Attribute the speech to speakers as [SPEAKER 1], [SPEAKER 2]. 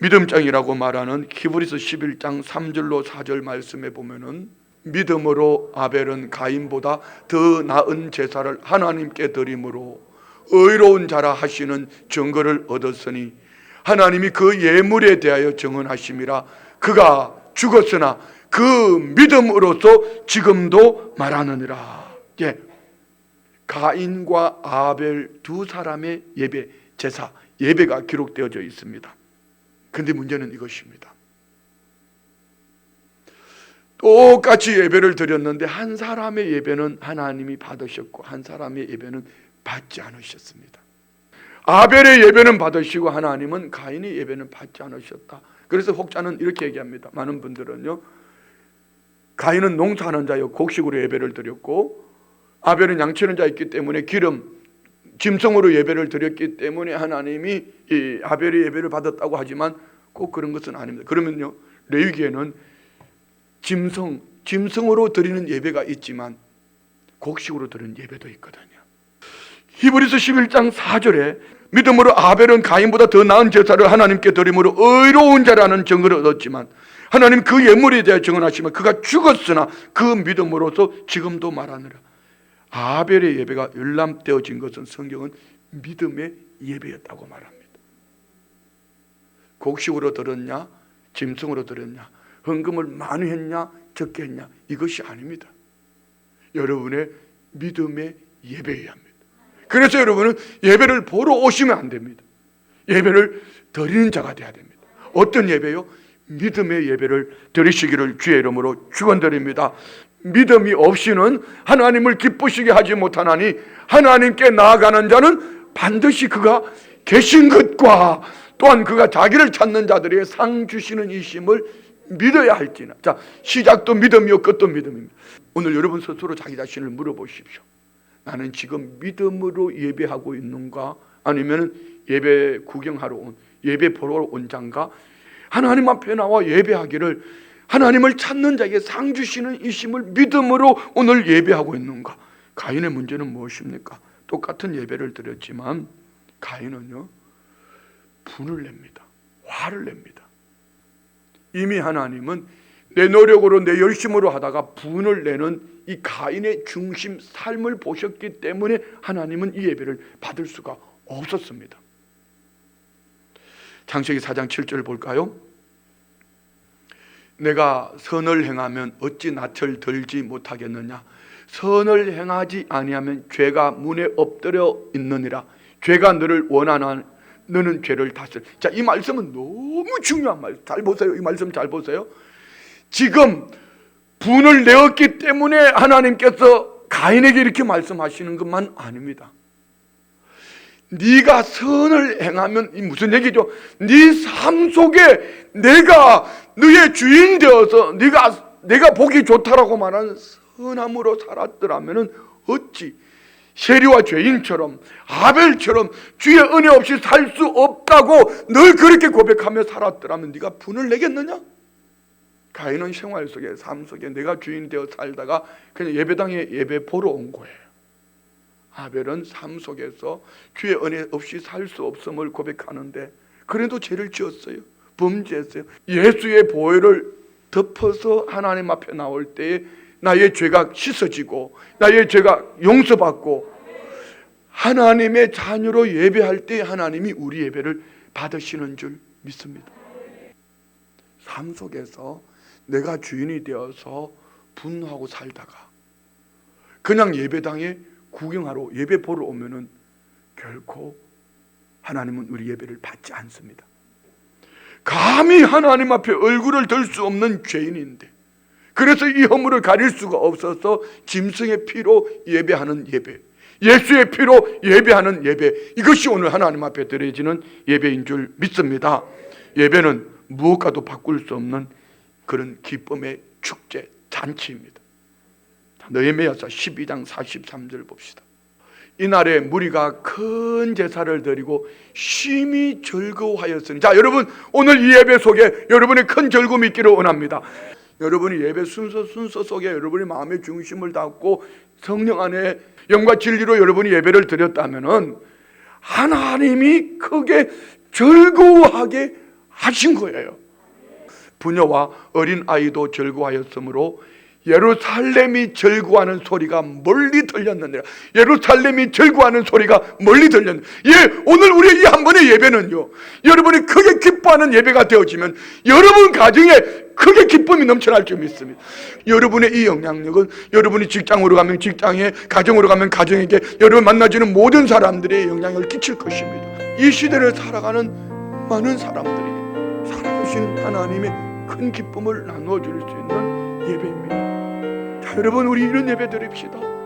[SPEAKER 1] 믿음장이라고 말하는 히브리서 11장 3절로 4절 말씀에 보면은 믿음으로 아벨은 가인보다 더 나은 제사를 하나님께 드림으로 의로운 자라 하시는 증거를 얻었으니 하나님이 그 예물에 대하여 정언하심이라 그가 죽었으나 그 믿음으로서 지금도 말하느니라. 예. 가인과 아벨 두 사람의 예배, 제사, 예배가 기록되어져 있습니다. 근데 문제는 이것입니다. 똑같이 예배를 드렸는데 한 사람의 예배는 하나님이 받으셨고 한 사람의 예배는 받지 않으셨습니다. 아벨의 예배는 받으시고 하나님은 가인의 예배는 받지 않으셨다. 그래서 혹자는 이렇게 얘기합니다. 많은 분들은요. 가인은 농사하는 자여 곡식으로 예배를 드렸고 아벨은 양치는 자였기 때문에 기름 짐승으로 예배를 드렸기 때문에 하나님이 이 아벨의 예배를 받았다고 하지만 꼭 그런 것은 아닙니다. 그러면요 레위기에는 짐승 짐승으로 드리는 예배가 있지만 곡식으로 드리는 예배도 있거든요. 히브리서 11장 4절에 믿음으로 아벨은 가인보다 더 나은 제사를 하나님께 드림으로 의로운 자라는 증거를 얻었지만 하나님 그 예물에 대해 증언하시면 그가 죽었으나 그 믿음으로서 지금도 말하느라 아벨의 예배가 열람되어진 것은 성경은 믿음의 예배였다고 말합니다. 곡식으로 들었냐, 짐승으로 들었냐, 헌금을 많이 했냐, 적게 했냐 이것이 아닙니다. 여러분의 믿음의 예배여야 합니다. 그래서 여러분은 예배를 보러 오시면 안 됩니다. 예배를 드리는 자가 돼야 됩니다. 어떤 예배요? 믿음의 예배를 드리시기를 주의 이름으로 축원드립니다. 믿음이 없이는 하나님을 기쁘시게 하지 못하나니 하나님께 나아가는 자는 반드시 그가 계신 것과 또한 그가 자기를 찾는 자들에게 상 주시는 이심을 믿어야 할지나. 자, 시작도 믿음이요 끝도 믿음입니다. 오늘 여러분 스스로 자기 자신을 물어보십시오. 나는 지금 믿음으로 예배하고 있는가? 아니면 예배 구경하러 온 예배 보러 온 장가? 하나님 앞에 나와 예배하기를 하나님을 찾는 자에게 상 주시는 이심을 믿음으로 오늘 예배하고 있는가? 가인의 문제는 무엇입니까? 똑같은 예배를 드렸지만 가인은요 분을 냅니다. 화를 냅니다. 이미 하나님은 내 노력으로 내 열심으로 하다가 분을 내는 이 가인의 중심 삶을 보셨기 때문에 하나님은 이 예배를 받을 수가 없었습니다. 창세기 4장 7절 볼까요? 내가 선을 행하면 어찌 낯을 들지 못하겠느냐 선을 행하지 아니하면 죄가 문에 엎드려 있느니라 죄가 너를 원하나 너는 죄를 다스려 자이 말씀은 너무 중요한 말. 잘 보세요. 이 말씀 잘 보세요. 지금 분을 내었기 때문에 하나님께서 가인에게 이렇게 말씀하시는 것만 아닙니다. 네가 선을 행하면 이 무슨 얘기죠? 네 삶 속에 내가 너의 주인 되어서 네가 내가 보기 좋다라고 말하는 선함으로 살았더라면은 어찌 세리와 죄인처럼 아벨처럼 주의 은혜 없이 살 수 없다고 늘 그렇게 고백하며 살았더라면 네가 분을 내겠느냐? 가인은 생활 속에 삶 속에 내가 주인 되어 살다가 그냥 예배당에 예배 보러 온 거예요. 아벨은 삶 속에서 주의 은혜 없이 살 수 없음을 고백하는데 그래도 죄를 지었어요. 범죄했어요. 예수의 보혈을 덮어서 하나님 앞에 나올 때에 나의 죄가 씻어지고 나의 죄가 용서받고 하나님의 자녀로 예배할 때 하나님이 우리 예배를 받으시는 줄 믿습니다. 삶 속에서 내가 주인이 되어서 분노하고 살다가 그냥 예배당에 구경하러 예배 보러 오면은 결코 하나님은 우리 예배를 받지 않습니다. 감히 하나님 앞에 얼굴을 들 수 없는 죄인인데 그래서 이 허물을 가릴 수가 없어서 짐승의 피로 예배하는 예배 예수의 피로 예배하는 예배 이것이 오늘 하나님 앞에 드려지는 예배인 줄 믿습니다. 예배는 무엇과도 바꿀 수 없는 그런 기쁨의 축제 잔치입니다. 너에메야서 12장 43절 봅시다. 이날에 무리가 큰 제사를 드리고 심히 즐거워하였으니 자 여러분 오늘 이 예배 속에 여러분의 큰 즐거움이 있기를 원합니다. 여러분이 예배 순서 순서 속에 여러분의 마음의 중심을 닫고 성령 안에 영과 진리로 여러분이 예배를 드렸다면은 하나님이 크게 즐거워하게 하신 거예요. 부녀와 어린 아이도 절구하였으므로 예루살렘이 절구하는 소리가 멀리 들렸느니라. 예루살렘이 절구하는 소리가 멀리 들렸느니라. 예, 오늘 우리의 이 한 번의 예배는요. 여러분이 크게 기뻐하는 예배가 되어지면 여러분 가정에 크게 기쁨이 넘쳐날 줄 믿습니다. 여러분의 이 영향력은 여러분이 직장으로 가면 직장에, 가정으로 가면 가정에게 여러분 만나주는 모든 사람들의 영향을 끼칠 것입니다. 이 시대를 살아가는 많은 사람들이 살아계신 하나님의 큰 기쁨을 나누어 줄 수 있는 예배입니다. 자, 여러분 우리 이런 예배 드립시다.